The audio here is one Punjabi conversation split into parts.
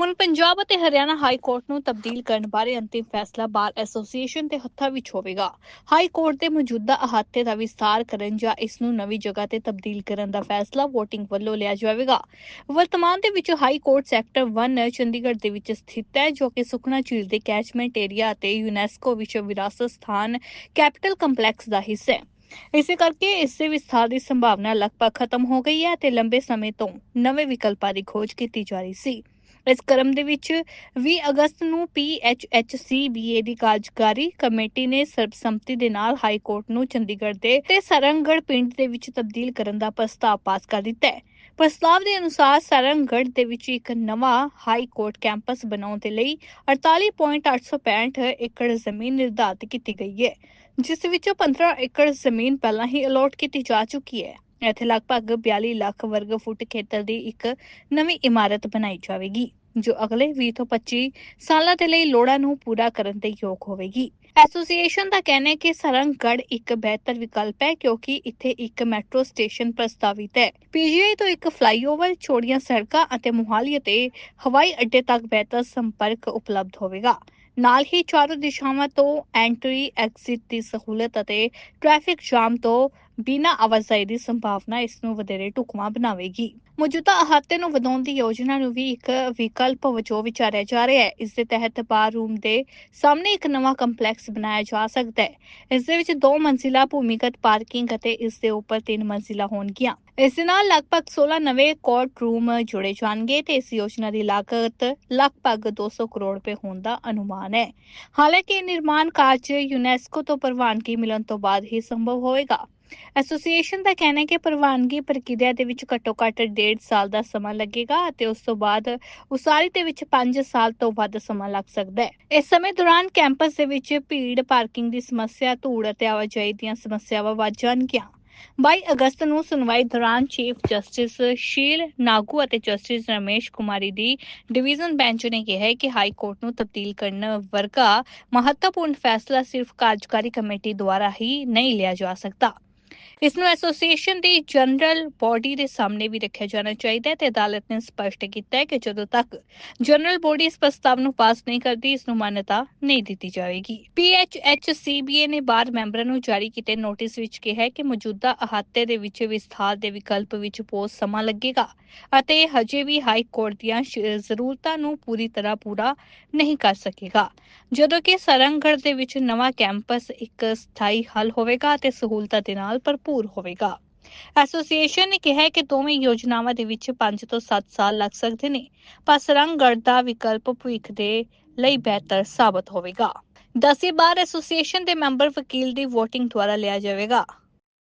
ਹੁਣ ਪੰਜਾਬ ਅਤੇ ਹਰਿਆਣਾ ਹਾਈ ਕੋਰਟ ਨੂੰ ਤਬਦੀਲ ਕਰਨ ਬਾਰੇ ਅੰਤਿਮ ਫੈਸਲਾ ਬਾਰ ਐਸੋਸੀਏਸ਼ਨ ਦੇ ਹੱਥਾਂ ਵਿੱਚ ਹੋਵੇਗਾ। ਹਾਈ ਕੋਰਟ ਦੇ ਮੌਜੂਦਾ ਅਹਾਤੇ ਦਾ ਵਿਸਤਾਰ ਕਰਨ ਜਾਂ ਇਸ ਨੂੰ ਨਵੀਂ ਜਗ੍ਹਾ ਤੇ ਤਬਦੀਲ ਕਰਨ ਦਾ ਫੈਸਲਾ VOTING ਵੱਲੋਂ ਲਿਆ ਜਾਵੇਗਾ। ਵਰਤਮਾਨ ਦੇ ਵਿੱਚ ਹਾਈ ਕੋਰਟ ਸੈਕਟਰ 1 ਚੰਡੀਗੜ੍ਹ ਦੇ ਵਿੱਚ ਸਥਿਤ ਹੈ, ਜੋ ਕਿ ਸੁਖਨਾ ਝੀਲ ਦੇ ਕੈਚਮੈਂਟ ਏਰੀਆ ਅਤੇ ਯੂਨੈਸਕੋ ਵਿਸ਼ਵ ਵਿਰਾਸਤ ਸਥਾਨ ਕੈਪੀਟਲ ਕੰਪਲੈਕਸ ਦਾ ਹਿੱਸਾ ਹੈ। ਇਸੇ ਕਰਕੇ ਇਸ ਦੇ ਵਿਸਥਾਰ ਦੀ ਸੰਭਾਵਨਾ ਲਗਭਗ ਖਤਮ ਹੋ ਗਈ ਹੈ ਤੇ ਲੰਬੇ ਸਮੇਂ ਤੋਂ ਨਵੇਂ ਵਿਕਲਪਾਂ ਦੀ ਖੋਜ ਕੀਤੀ ਜਾ ਰਹੀ ਸੀ। ਇਸ ਕ੍ਰਮ ਦੇ ਵਿੱਚ 20 ਅਗਸਤ ਨੂੰ PHHCBA ਦੀ ਕਾਰਜਕਾਰੀ ਕਮੇਟੀ ਨੇ ਸਰਬਸੰਮਤੀ ਦੇ ਨਾਲ ਹਾਈ ਕੋਰਟ ਨੂੰ ਚੰਡੀਗੜ੍ਹ ਦੇ ਤੇ ਸਰੰਗਗੜ੍ਹ ਪਿੰਡ ਦੇ ਵਿੱਚ ਤਬਦੀਲ ਕਰਨ ਦਾ ਪ੍ਰਸਤਾਵ ਪਾਸ ਕਰ ਦਿੱਤਾ ਹੈ। ਪ੍ਰਸਤਾਵ ਦੇ ਅਨੁਸਾਰ ਸਰੰਗਗੜ੍ਹ ਦੇ ਵਿੱਚ ਇੱਕ ਨਵਾਂ ਹਾਈ ਕੋਰਟ ਕੈਂਪਸ ਬਣਾਉਣ ਦੇ ਲਈ 48.865 ਏਕੜ ਜ਼ਮੀਨ ਨਿਰਧਾਰਤ ਕੀਤੀ ਗਈ ਹੈ, ਜਿਸ ਵਿੱਚੋਂ 15 ਏਕੜ ਜ਼ਮੀਨ ਪਹਿਲਾਂ ਹੀ ਅਲੋਟ ਕੀਤੀ ਜਾ ਚੁੱਕੀ ਹੈ। ਇੱਥੇ ਲਗਭਗ 42 ਲੱਖ ਵਰਗ ਫੁੱਟ ਖੇਤਰ ਦੀ ਇੱਕ ਨਵੀਂ ਇਮਾਰਤ ਬਣਾਈ ਜਾਵੇਗੀ, ਜੋ ਅਗਲੇ 20 ਤੋਂ 25 ਸਾਲਾਂ ਦੇ ਲਈ ਲੋੜਾਂ ਨੂੰ ਪੂਰਾ ਕਰਨ ਦੇ ਯੋਗ ਹੋਵੇਗੀ। ਐਸੋਸੀਏਸ਼ਨ ਦਾ ਕਹਿਣਾ ਹੈ ਕਿ ਸਰੰਗਗੜ੍ਹ ਇੱਕ ਬਿਹਤਰ ਵਿਕਲਪ ਹੈ, ਕਿਉਂਕਿ ਇੱਥੇ ਇੱਕ ਮੈਟਰੋ ਸਟੇਸ਼ਨ ਪ੍ਰਸਤਾਵਿਤ ਹੈ। ਪੀਜੀਆਈ ਤੋਂ ਇੱਕ ਫਲਾਈਓਵਰ ਛੋੜੀਆਂ ਸੜਕਾਂ ਅਤੇ ਮੁਹਾਲੀ ਅਤੇ ਹਵਾਈ ਅੱਡੇ ਤੱਕ ਬਿਹਤਰ ਸੰਪਰਕ ਉਪਲਬਧ ਹੋਵੇਗਾ। ਨਾਲ ਹੀ ਚਾਰੋਂ ਦਿਸ਼ਾਵਾਂ ਤੋਂ ਐਂਟਰੀ ਐਗਜ਼ਿਟ ਦੀ ਸਹੂਲਤ ਅਤੇ ਟ੍ਰੈਫਿਕ ਜਾਮ ਤੋਂ ਬਿਨਾਂ ਆਵਾਜਾਈ ਦੀ ਸੰਭਾਵਨਾ ਇਸ ਨੂੰ ਵਧੇਰੇ ਢੁਕਵਾਂ ਬਣਾਵੇਗੀ। ਮੌਜੂਦਾ ਅਹਾਤੇ ਨੂੰ ਵਧਾਉਣ ਦੀ ਯੋਜਨਾ ਨੂੰ ਵੀ ਇੱਕ ਵਿਕਲਪ ਵਜੋਂ ਵਿਚਾਰਿਆ ਜਾ ਰਿਹਾ ਹੈ। ਇਸ ਦੇ ਤਹਿਤ ਬਾਰ ਰੂਮ ਦੇ ਸਾਹਮਣੇ ਇੱਕ ਨਵਾਂ ਕੰਪਲੈਕਸ ਬਣਾਇਆ ਜਾ ਸਕਦਾ ਹੈ। ਇਸ ਦੇ ਵਿੱਚ ਦੋ ਮੰਜ਼ਿਲਾ ਭੂਮੀਗਤ ਪਾਰਕਿੰਗ ਅਤੇ ਇਸ ਦੇ ਉੱਪਰ ਤਿੰਨ ਮੰਜ਼ਿਲਾ ਹੋਣਗੀਆਂ। ਇਸ ਦੇ ਨਾਲ ਲਗਭਗ 16 ਨਵੇਂ ਕੋਰਟ ਰੂਮ ਜੁੜੇ ਜਾਣਗੇ ਤੇ ਇਸ ਯੋਜਨਾ ਦੀ ਲਾਗਤ ਲਗਭਗ 200 ਕਰੋੜ ਰੁਪਏ ਹੋਣ ਦਾ ਅਨੁਮਾਨ ਹੈ। ਹਾਲਾਂਕਿ ਨਿਰਮਾਣ ਕਾਰਜ ਯੂਨੈਸਕੋ ਤੋਂ ਪ੍ਰਵਾਨਗੀ ਮਿਲਣ ਤੋਂ ਬਾਅਦ ਹੀ ਸੰਭਵ ਹੋਵੇਗਾ। ਐਸੋਸੀਏਸ਼ਨ ਦਾ ਕਹਿਣਾ ਹੈ ਕਿ ਪ੍ਰਵਾਨਗੀ ਪ੍ਰਕਿਰਿਆ ਦੇ ਵਿੱਚ ਘੱਟੋ-ਘੱਟ 1.5 ਸਾਲ ਦਾ ਸਮਾਂ ਲੱਗੇਗਾ ਅਤੇ ਉਸ ਤੋਂ ਬਾਅਦ ਉਸਾਰੀ ਦੇ ਵਿੱਚ 5 ਸਾਲ ਤੋਂ ਵੱਧ ਸਮਾਂ ਲੱਗ ਸਕਦਾ ਹੈ। ਇਸ ਸਮੇਂ ਦੌਰਾਨ ਕੈਂਪਸ ਦੇ ਵਿੱਚ ਭੀੜ, ਪਾਰਕਿੰਗ ਦੀ ਸਮੱਸਿਆ, ਧੂੜ ਅਤੇ ਆਵਾਜਾਈ ਦੀਆਂ ਸਮੱਸਿਆਵਾਂ ਵੱਧ ਜਾਣਗੀਆਂ। 22 ਅਗਸਤ ਨੂੰ ਸੁਣਵਾਈ ਦੌਰਾਨ ਚੀਫ ਜਸਟਿਸ ਸ਼ੀਲ ਨਾਗੂ ਅਤੇ ਜਸਟਿਸ ਰਮੇਸ਼ ਕੁਮਾਰੀ ਦੀ ਡਿਵੀਜ਼ਨ ਬੈਂਚ ਨੇ ਕਿਹਾ ਕਿ ਹਾਈ ਕੋਰਟ ਨੂੰ ਤਬਦੀਲ ਕਰਨ ਵਰਗਾ ਮਹੱਤਵਪੂਰਨ ਫੈਸਲਾ ਸਿਰਫ ਕਾਰਜਕਾਰੀ ਕਮੇਟੀ ਦੁਆਰਾ ਹੀ ਨਹੀਂ ਲਿਆ ਜਾ ਸਕਦਾ। ਇਸ ਨੂੰ ਐਸੋਸੀਏਸ਼ਨ ਦੀ ਜਨਰਲ ਬੋਡੀ ਦੇ ਸਾਹਮਣੇ ਵੀ ਰੱਖਿਆ ਜਾਣਾ ਚਾਹੀਦਾ ਹੈ ਤੇ ਅਦਾਲਤ ਨੇ ਸਪਸ਼ਟ ਕੀਤਾ ਹੈ ਕਿ ਜਦੋਂ ਤੱਕ ਜਨਰਲ ਬੋਡੀ ਇਸ ਪ੍ਰਸਤਾਵ ਨੂੰ ਪਾਸ ਨਹੀਂ ਕਰਦੀ, ਇਸ ਨੂੰ ਮਾਨਤਾ ਨਹੀਂ ਦਿੱਤੀ ਜਾਵੇਗੀ। PHHCBA ਨੇ ਬਾਰ ਮੈਂਬਰਾਂ ਨੂੰ ਜਾਰੀ ਕੀਤੇ ਨੋਟਿਸ ਵਿੱਚ ਕਿਹਾ ਹੈ ਕਿ ਮੌਜੂਦਾ ਅਹਾਤੇ ਦੇ ਵਿੱਚ ਵਿਸਥਾਰ ਦੇ ਵਿਕਲਪ ਵਿੱਚ ਬਹੁਤ ਸਮਾਂ ਲੱਗੇਗਾ ਅਤੇ ਹਜੇ ਵੀ ਹਾਈ ਕੋਰਟ ਦੀਆਂ ਜ਼ਰੂਰਤਾਂ ਨੂੰ ਪੂਰੀ ਤਰ੍ਹਾਂ ਪੂਰਾ ਨਹੀਂ ਕਰ ਸਕੇਗਾ। ਜਦੋਂ ਕਿ ਸਰੰਗਗੜ੍ਹ ਦੇ ਵਿੱਚ ਨਵਾਂ ਕੈਂਪਸ ਇੱਕ ਸਥਾਈ ਹੱਲ ਹੋਵੇਗਾ ਅਤੇ ਸਹੂਲਤਾਂ ਦੇ ਨਾਲ ਭਰਪੂਰ ਹੋਵੇਗਾ। ਐਸੋਸੀਏਸ਼ਨ ਨੇ ਕਿਹਾ ਕਿ ਦੋਵੇਂ ਯੋਜਨਾਵਾਂ ਦੇ ਵਿੱਚ 5 ਤੋਂ 7 ਸਾਲ ਲੱਗ ਸਕਦੇ ਨੇ। ਪਰ ਸਰੰਗਗੜ੍ਹ ਦਾ ਵਿਕਲਪ ਭਵਿੱਖ ਦੇ ਲਈ ਬਿਹਤਰ ਸਾਬਤ ਹੋਵੇਗਾ। ਦਸੀ ਬਾਰ ਐਸੋਸੀਏਸ਼ਨ ਦੇ ਮੈਂਬਰ ਵਕੀਲ ਦੀ VOTING ਦੁਆਰਾ ਲਿਆ ਜਾਵੇਗਾ।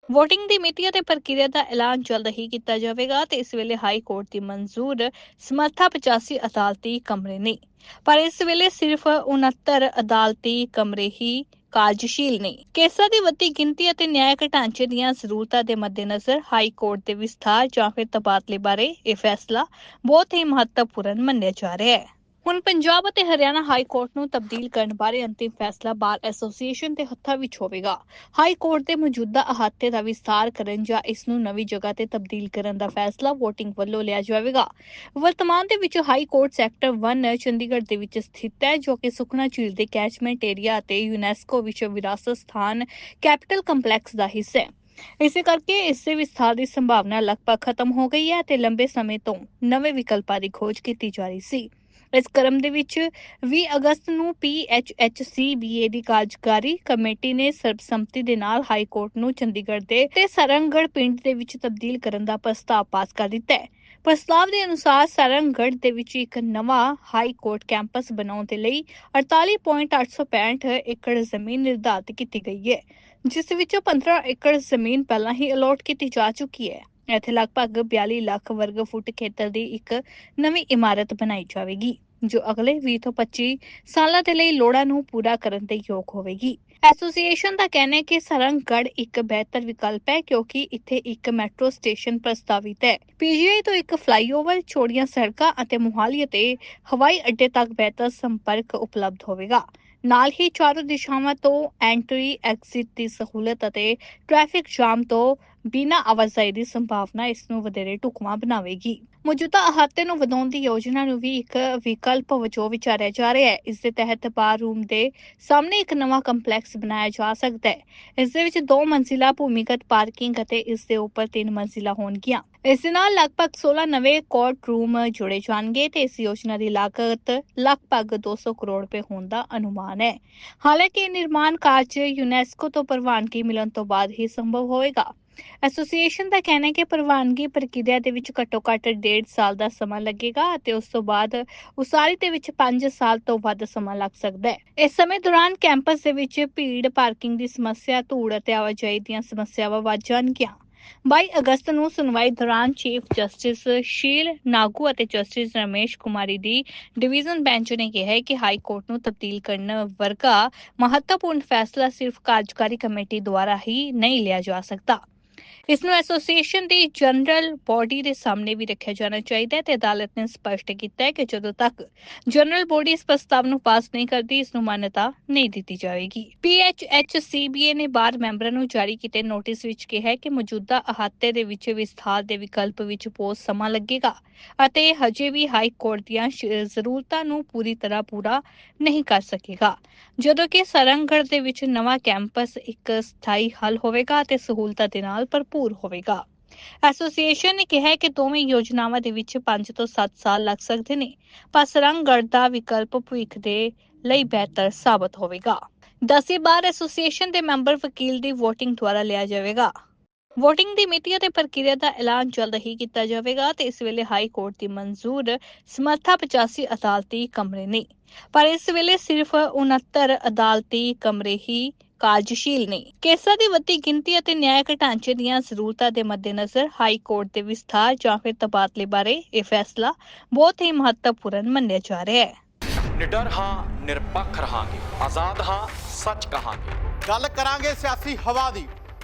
VOTING ਦੀ ਮਿਤੀ ਅਤੇ ਪ੍ਰਕਿਰਿਆ ਦਾ ਐਲਾਨ ਜਲਦ ਹੀ ਕੀਤਾ ਜਾਵੇਗਾ ਤੇ ਇਸ ਵੇਲੇ ਹਾਈ ਕੋਰਟ ਦੀ ਮਨਜ਼ੂਰ ਸਮਰਥਾ 85 ਅਦਾਲਤੀ ਕਮਰੇ ਨੇ। ਪਰ ਇਸ ਵੇਲੇ ਸਿਰਫ 69 ਅਦਾਲਤੀ ਕਮਰੇ ਹੀ ਕਾਰਜਸ਼ੀਲ ਨੇ। ਕੇਸਾਂ ਦੀ ਵੱਡੀ ਗਿਣਤੀ ਅਤੇ ਨਿਆਇਕ ਢਾਂਚੇ ਦੀਆਂ ਜ਼ਰੂਰਤਾਂ ਦੇ ਮੱਦੇਨਜ਼ਰ ਹਾਈ ਕੋਰਟ ਦੇ ਵਿਸਥਾਰ ਜਾਂ ਫਿਰ ਤਬਾਦਲੇ ਬਾਰੇ ਇਹ ਫੈਸਲਾ ਬਹੁਤ ਹੀ ਮਹੱਤਵਪੂਰਨ ਮੰਨਿਆ ਜਾ ਰਿਹਾ ਹੈ। ਹੁਣ ਪੰਜਾਬ ਅਤੇ ਹਰਿਆਣਾ ਹਾਈ ਕੋਰਟ ਨੂੰ ਤਬਦੀਲ ਕਰਨ ਬਾਰੇ ਅੰਤਿਮ ਫੈਸਲਾ ਬਾਰ ਐਸੋਸੀਏਸ਼ਨ ਦੇ ਹੱਥਾਂ ਵਿੱਚ ਹੋਵੇਗਾ। ਹਾਈ ਕੋਰਟ ਦੇ ਮੌਜੂਦਾ ਅਹਾਤੇ ਦਾ ਵਿਸਤਾਰ ਕਰਨ ਜਾਂ ਇਸ ਨੂੰ ਨਵੀਂ ਜਗ੍ਹਾ ਤੇ ਤਬਦੀਲ ਕਰਨ ਦਾ ਫੈਸਲਾ VOTING ਵੱਲੋਂ ਲਿਆ ਜਾਵੇਗਾ। ਵਰਤਮਾਨ ਦੇ ਵਿੱਚ ਹਾਈ ਕੋਰਟ ਸੈਕਟਰ 1 ਚੰਡੀਗੜ੍ਹ ਦੇ ਵਿੱਚ ਸਥਿਤ ਹੈ, ਜੋ ਕਿ ਸੁਖਨਾ ਝੀਲ ਦੇ ਕੈਚਮੈਂਟ ਏਰੀਆ ਅਤੇ ਯੂਨੈਸਕੋ ਵਿਸ਼ਵ ਵਿਰਾਸਤ ਸਥਾਨ ਕੈਪੀਟਲ ਕੰਪਲੈਕਸ ਦਾ ਹਿੱਸਾ ਹੈ। ਇਸੇ ਕਰਕੇ ਇਸ ਦੇ ਵਿਸਥਾਰ ਦੀ ਸੰਭਾਵਨਾ ਲਗਭਗ ਖਤਮ ਹੋ ਗਈ ਹੈ ਤੇ ਲੰਬੇ ਸਮੇਂ ਤੋਂ ਨਵੇਂ ਵਿਕਲਪਾਂ ਦੀ ਖੋਜ ਕੀਤੀ ਜਾ ਰਹੀ ਸੀ। ਇਸ ਕ੍ਰਮ ਦੇ ਵਿੱਚ 20 ਅਗਸਤ ਨੂੰ PHHCBA ਦੀ ਕਾਰਜਕਾਰੀ ਕਮੇਟੀ ਨੇ ਸਰਬਸੰਮਤੀ ਦੇ ਨਾਲ ਹਾਈ ਕੋਰਟ ਨੂੰ ਚੰਡੀਗੜ੍ਹ ਦੇ ਤੇ ਸਰੰਗਗੜ੍ਹ ਪਿੰਡ ਦੇ ਵਿੱਚ ਤਬਦੀਲ ਕਰਨ ਦਾ ਪ੍ਰਸਤਾਵ ਪਾਸ ਕਰ ਦਿੱਤਾ ਹੈ। ਪ੍ਰਸਤਾਵ ਦੇ ਅਨੁਸਾਰ ਸਰੰਗਗੜ੍ਹ ਦੇ ਵਿੱਚ ਇੱਕ ਨਵਾਂ ਹਾਈ ਕੋਰਟ ਕੈਂਪਸ ਬਣਾਉਣ ਦੇ ਲਈ 48.865 ਏਕੜ ਜ਼ਮੀਨ ਨਿਰਧਾਰਤ ਕੀਤੀ ਗਈ ਹੈ, ਜਿਸ ਵਿੱਚੋਂ 15 ਏਕੜ ਜ਼ਮੀਨ ਪਹਿਲਾਂ ਹੀ ਅਲੋਟ ਕੀਤੀ ਜਾ ਚੁੱਕੀ ਹੈ। ਇੱਥੇ ਲਗਭਗ 42 ਲੱਖ ਵਰਗ ਫੁੱਟ ਖੇਤਰ ਦੀ ਇੱਕ ਨਵੀਂ ਇਮਾਰਤ ਬਣਾਈ ਜਾਵੇਗੀ। ਜੋ ਅਗਲੇ 20 ਤੋਂ 25 ਸਾਲਾਂ ਦੇ ਲਈ ਲੋੜਾਂ ਨੂੰ ਪੂਰਾ ਕਰਨ ਦੇ ਯੋਗ ਹੋਵੇਗੀ। ਐਸੋਸੀਏਸ਼ਨ ਦਾ ਕਹਿਣਾ ਹੈ ਕਿ ਸਰੰਗਗੜ੍ਹ ਇੱਕ ਬਿਹਤਰ ਵਿਕਲਪ ਹੈ ਕਿਉਂਕਿ ਇੱਥੇ ਇੱਕ ਮੈਟਰੋ ਸਟੇਸ਼ਨ ਪ੍ਰਸਤਾਵਿਤ ਹੈ। ਪੀਜੀਆਈ ਤੋਂ ਇੱਕ ਫਲਾਈਓਵਰ ਛੋੜੀਆਂ ਸੜਕਾਂ ਅਤੇ ਮੁਹਾਲੀ ਅਤੇ ਹਵਾਈ ਅੱਡੇ ਤੱਕ ਬਿਹਤਰ ਸੰਪਰਕ ਉਪਲਬਧ ਹੋਵੇਗਾ। ਨਾਲ ਹੀ ਚਾਰੋਂ ਦਿਸ਼ਾਵਾਂ ਤੋਂ ਐਂਟਰੀ, ਐਗਜ਼ਿਟ ਦੀ ਸਹੂਲਤ ਅਤੇ ਟ੍ਰੈਫਿਕ ਜਾਮ ਤੋਂ ਬਿਨਾਂ ਆਵਾਜਾਈ ਦੀ ਸੰਭਾਵਨਾ ਇਸ ਨੂੰ ਵਧੇਰੇ ਢੁਕਵਾਂ ਬਣਾਵੇਗੀ। ਮੌਜੂਦਾ ਅਹਾਤੇ ਨੂੰ ਵਧਾਉਣ ਦੀ ਯੋਜਨਾ ਨੂੰ ਵੀ ਇੱਕ ਵਿਕਲਪ ਵਜੋਂ ਵਿਚਾਰਿਆ ਜਾ ਰਿਹਾ ਹੈ। ਇਸ ਦੇ ਤਹਿਤ ਬਾਰ ਰੂਮ ਦੇ ਸਾਹਮਣੇ ਇੱਕ ਨਵਾਂ ਕੰਪਲੈਕਸ ਬਣਾਇਆ ਜਾ ਸਕਦਾ ਹੈ। ਇਸ ਦੇ ਵਿੱਚ ਦੋ ਮੰਜ਼ਿਲਾ ਭੂਮੀਗਤ ਪਾਰਕਿੰਗ ਅਤੇ ਇਸ ਦੇ ਉੱਪਰ ਤਿੰਨ ਮੰਜ਼ਿਲਾ ਹੋਣਗੀਆਂ। ਇਸ ਦੇ ਨਾਲ ਲਗਭਗ 16 ਨਵੇਂ ਕੋਰਟ ਰੂਮ ਜੁੜੇ ਜਾਣਗੇ ਤੇ ਇਸ ਯੋਜਨਾ ਦੀ ਲਾਗਤ ਲਗਭਗ 200 ਕਰੋੜ ਰੁਪਏ ਹੋਣ ਦਾ ਅਨੁਮਾਨ ਹੈ। ਹਾਲਾਂਕਿ ਇਹ ਨਿਰਮਾਣ ਕਾਰਜ ਯੂਨੈਸਕੋ ਤੋਂ ਪ੍ਰਵਾਨਗੀ ਮਿਲਣ ਤੋਂ ਬਾਅਦ ਹੀ ਸੰਭਵ ਹੋਵੇਗਾ। ਐਸੋਸੀਏਸ਼ਨ ਦਾ ਕਹਿਣਾ ਹੈ ਕਿ ਪ੍ਰਵਾਨਗੀ ਪ੍ਰਕਿਰਿਆ ਦੇ ਵਿੱਚ ਘੱਟੋ-ਘੱਟ 1.5 ਸਾਲ ਦਾ ਸਮਾਂ ਲੱਗੇਗਾ ਅਤੇ ਉਸ ਤੋਂ ਬਾਅਦ ਉਸਾਰੀ ਦੇ ਵਿੱਚ 5 ਸਾਲ ਤੋਂ ਵੱਧ ਸਮਾਂ ਲੱਗ ਸਕਦਾ ਹੈ। ਇਸ ਸਮੇਂ ਦੌਰਾਨ ਕੈਂਪਸ ਦੇ ਵਿੱਚ ਭੀੜ, ਪਾਰਕਿੰਗ ਦੀ ਸਮੱਸਿਆ, ਧੂੜ ਅਤੇ ਆਵਾਜਾਈ ਦੀਆਂ ਸਮੱਸਿਆਵਾਂ ਵੱਧ ਜਾਣਗੀਆਂ। 22 ਅਗਸਤ ਨੂੰ ਸੁਣਵਾਈ ਦੌਰਾਨ ਚੀਫ ਜਸਟਿਸ ਸ਼ੀਲ ਨਾਗੂ ਅਤੇ ਜਸਟਿਸ ਰਮੇਸ਼ ਕੁਮਾਰੀ ਦੀ ਡਿਵੀਜ਼ਨ ਬੈਂਚ ਨੇ ਕਿਹਾ ਕਿ ਹਾਈ ਕੋਰਟ ਨੂੰ ਤਬਦੀਲ ਕਰਨ ਵਰਗਾ ਮਹੱਤਵਪੂਰਨ ਫੈਸਲਾ ਸਿਰਫ ਕਾਰਜਕਾਰੀ ਕਮੇਟੀ ਦੁਆਰਾ ਹੀ ਨਹੀਂ ਲਿਆ ਜਾ ਸਕਦਾ। ਇਸ ਨੂੰ ਐਸੋਸੀਏਸ਼ਨ ਦੀ ਜਨਰਲ ਬੋਡੀ ਦੇ ਸਾਹਮਣੇ ਵੀ ਰੱਖਿਆ ਜਾਣਾ ਚਾਹੀਦਾ ਹੈ ਤੇ ਅਦਾਲਤ ਨੇ ਸਪਸ਼ਟ ਕੀਤਾ ਹੈ ਕਿ ਜਦੋਂ ਤੱਕ ਜਨਰਲ ਬੋਡੀ ਇਸ ਪ੍ਰਸਤਾਵ ਨੂੰ ਪਾਸ ਨਹੀਂ ਕਰਦੀ, ਇਸ ਨੂੰ ਮਾਨਤਾ ਨਹੀਂ ਦਿੱਤੀ ਜਾਵੇਗੀ। PHHCBA ਨੇ ਬਾਰ ਮੈਂਬਰਾਂ ਨੂੰ ਜਾਰੀ ਕੀਤੇ ਨੋਟਿਸ ਵਿੱਚ ਕਿਹਾ ਹੈ ਕਿ ਮੌਜੂਦਾ ਅਹਾਤੇ ਦੇ ਵਿੱਚ ਵਿਸਥਾਰ ਦੇ ਵਿਕਲਪ ਵਿੱਚ ਬਹੁਤ ਸਮਾਂ ਲੱਗੇਗਾ ਅਤੇ ਹਜੇ ਵੀ ਹਾਈ ਕੋਰਟ ਦੀਆਂ ਜ਼ਰੂਰਤਾਂ ਨੂੰ ਪੂਰੀ ਤਰ੍ਹਾਂ ਪੂਰਾ ਨਹੀਂ ਕਰ ਸਕੇਗਾ। ਜਦੋਂ ਕਿ ਸਰੰਗੜ ਦੇ ਵਿੱਚ ਨਵਾਂ ਕੈਂਪਸ ਇੱਕ ਸਥਾਈ ਹੱਲ ਹੋਵੇਗਾ ਅਤੇ ਸਹੂਲਤਾਂ ਦੇ ਨਾਲ ਭਰਪੂਰ ਹੋਵੇਗਾ। ਐਸੋਸੀਏਸ਼ਨ ਨੇ ਕਿਹਾ ਕਿ ਦੋਵੇਂ ਯੋਜਨਾਵਾਂ ਦੇ ਵਿੱਚ 5 ਤੋਂ 7 ਸਾਲ ਲੱਗ ਸਕਦੇ ਨੇ, ਪਰ ਸਰੰਗੜ ਦਾ ਵਿਕਲਪ ਭਵਿੱਖ ਦੇ ਲਈ ਬਿਹਤਰ ਸਾਬਤ ਹੋਵੇਗਾ। ਦਸੀ ਬਾਰ ਐਸੋਸੀਏਸ਼ਨ ਦੇ ਮੈਂਬਰ ਵਕੀਲ ਦੀ VOTING ਦੁਆਰਾ ਲਿਆ ਜਾਵੇਗਾ। VOTING ਦੀ ਮਿਤੀ ਅਤੇ ਪ੍ਰਕਿਰਿਆ ਦਾ ਐਲਾਨ ਜਲਦ ਹੀ ਕੀਤਾ ਜਾਵੇਗਾ ਤੇ ਇਸ ਵੇਲੇ ਹਾਈ ਕੋਰਟ ਦੀ ਮਨਜ਼ੂਰ ਸਮਰੱਥਾ 85 ਅਦਾਲਤੀ ਕਮਰੇ ਨੇ। ਪਰ ਇਸ ਵੇਲੇ ਸਿਰਫ 69 ਅਦਾਲਤੀ ਕਮਰੇ ਹੀ ਕਾਰਜਸ਼ੀਲ ਨੇ। ਕੇਸਾਂ ਦੀ ਵੱਡੀ ਗਿਣਤੀ ਅਤੇ ਨਿਆਇਕ ਢਾਂਚੇ ਦੀਆਂ ਜ਼ਰੂਰਤਾਂ ਦੇ ਮੱਦੇਨਜ਼ਰ ਹਾਈ ਕੋਰਟ ਦੇ ਵਿਸਥਾਰ ਜਾਂ ਫਿਰ ਤਬਾਦਲੇ ਬਾਰੇ ਇਹ ਫੈਸਲਾ ਬਹੁਤ ਹੀ ਮਹੱਤਵਪੂਰਨ ਮੰਨਿਆ ਜਾ ਰਿਹਾ ਹੈ। ਨਿਡਰ ਹਾਂ ਨਿਰਪੱਖ ਰਹਾਂਗੇ। ਆਜ਼ਾਦ ਹਾਂ ਸੱਚ ਕਹਾਂਗੇ। ਗੱਲ ਕਰਾਂਗੇ ਸਿਆਸੀ ਹਵਾ ਦੀ।